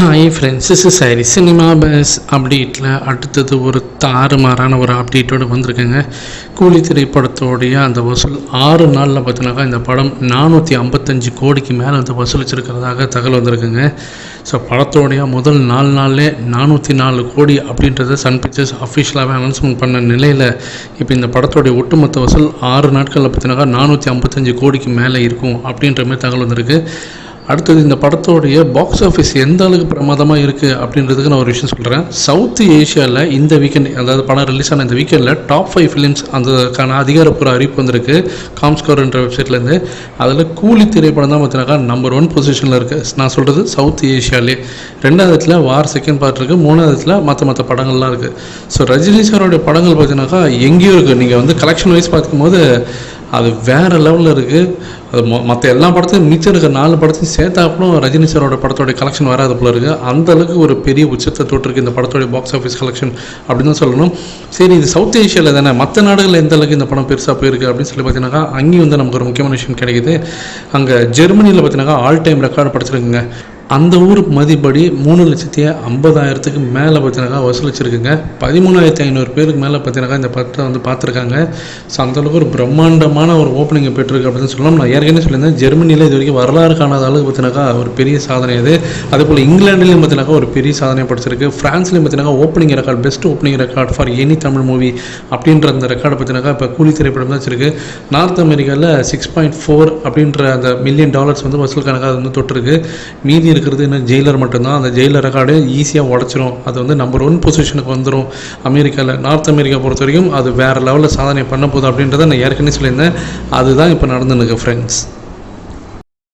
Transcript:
Hi friends is சரி cinema buzz அப்டேட்டில் அடுத்தது ஒரு தாறுமாறான ஒரு அப்டேட்டோடு வந்திருக்குங்க. கூலி திரைப்படத்தோடைய அந்த வசூல் ஆறு நாளில் பார்த்தீங்கன்னாக்கா இந்த படம் நானூற்றி ஐம்பத்தஞ்சு கோடிக்கு மேலே வந்து வசூலிச்சிருக்கிறதாக தகவல் வந்திருக்குங்க. ஸோ படத்தோடைய முதல் நாலு நாள்லே நானூற்றி நாலு கோடி அப்படின்றத சன் பிக்சர்ஸ் அஃபிஷியலாகவே அனௌன்ஸ்மெண்ட் பண்ண நிலையில் இப்போ இந்த படத்தோடைய ஒட்டுமொத்த வசூல் ஆறு நாட்களில் பார்த்தீங்கன்னாக்கா நானூற்றி ஐம்பத்தஞ்சு கோடிக்கு மேலே இருக்கும் அப்படின்ற மாதிரி தகவல் வந்திருக்கு. அடுத்தது இந்த படத்தோடைய பாக்ஸ் ஆஃபீஸ் எந்த அளவுக்கு பிரமாதமாக இருக்குது அப்படின்றதுக்கு நான் ஒரு விஷயம் சொல்கிறேன் சவுத் ஏஷியாவில் இந்த வீக்கெண்ட் அதாவது படம் ரிலீஸ் ஆன இந்த வீக்கெண்டில் டாப் ஃபைவ் ஃபிலிம்ஸ் அதுக்கான அதிகாரப்பூர்வ அறிவிப்பு வந்திருக்கு. காம்ஸ்கோர்ன்ற வெப்சைட்லேருந்து அதில் கூலி திரைப்படம் தான் பார்த்தீங்கன்னாக்கா நம்பர் ஒன் பொசிஷனில் இருக்குது நான் சொல்கிறது சவுத் ஏஷியாலே ரெண்டாவது இடத்துல வார் செகண்ட் பார்ட் இருக்குது மூணாவது இடத்துல மற்ற மற்ற படங்கள்லாம் இருக்குது ஸோ ரஜினி சாரோடைய படங்கள் பார்த்தீங்கன்னாக்கா எங்கேயும் இருக்குது நீங்கள் வந்து கலெக்ஷன் வைஸ் பார்க்கும்போது அது வேறு லெவலில் இருக்குது அது மொ மற்ற எல்லா படத்தையும் மிச்சம் இருக்க நாலு படத்தையும் சேர்த்தாப்புலும் ரஜினி சாரோட படத்தோட கலெக்ஷன் வராது போல இருக்குது அந்த அளவுக்கு ஒரு பெரிய உச்சத்தை தொட்டிருக்கு இந்த படத்தோடைய பாக்ஸ் ஆஃபீஸ் கலெக்ஷன் அப்படின்னு தான் சொல்லணும். சரி இது சவுத் ஏஷியாவில் தானே மற்ற நாடுகளில் எந்த அளவுக்கு இந்த படம் பெருசாக போயிருக்கு அப்படின்னு சொல்லி பார்த்தீங்கன்னாக்கா அங்கேயும் வந்து நமக்கு ஒரு முக்கியமான விஷயம் கிடைக்குது. அங்கே ஜெர்மனியில் பார்த்தீங்கன்னா ஆல் டைம் ரெக்கார்டு படிச்சிருக்குங்க அந்த ஊர் மதிப்படி மூணு லட்சத்தி ஐம்பதாயிரத்துக்கு மேலே பார்த்தீங்கன்னாக்கா வசூலிச்சிருக்குங்க. பதிமூணாயிரத்தி ஐநூறு பேருக்கு மேலே பார்த்தீங்கன்னாக்கா இந்த படத்தை வந்து பார்த்துருக்காங்க. ஸோ அந்தளவுக்கு ஒரு பிரம்மாண்டமான ஒரு ஓப்பனிங்கை பெற்றிருக்கு அப்படின்னு சொல்லலாம் நான் ஏற்கனவே சொல்லியிருந்தேன் ஜெர்மனியில் இது வரைக்கும் வரலாறு காணாத அளவுக்கு பார்த்தீங்கன்னாக்கா ஒரு பெரிய சாதனை அது அதே போல் இங்கிலாந்துலேயும் பார்த்தீங்கன்னாக்கா ஒரு பெரிய சாதனை படிச்சிருக்கு. ஃப்ரான்ஸ்லேயும் பார்த்தீங்கன்னா opening record best opening record for any Tamil movie அப்படின்ற அந்த ரெக்கார்டை பார்த்தீங்கன்னாக்கா இப்போ கூலி திரைப்படம் தான் வச்சிருக்கு. நார்த் அமெரிக்காவில் சிக்ஸ் பாயிண்ட் ஃபோர் அப்படின்ற அந்த மில்லியன் டாலர்ஸ் வந்து வசூல் கணக்காக வந்து தொட்டிருக்கு. மீதி இருக்கிறது. என்ன ஜெயிலர் மட்டும்தான். அந்த ஜெயிலர் ரெக்கார்டு ஈஸியாக உடச்சிரும். அது வந்து நம்பர் ஒன் பொசிஷனுக்கு வந்துடும் அமெரிக்காவில் நார்த் அமெரிக்கா பொறுத்த வரைக்கும் அது வேறு லெவலில் சாதனை பண்ண போகுது அப்படின்றத நான் ஏற்கனவே சொல்லியிருந்தேன். அதுதான் இப்போ நடந்துருக்கு ஃப்ரெண்ட்ஸ்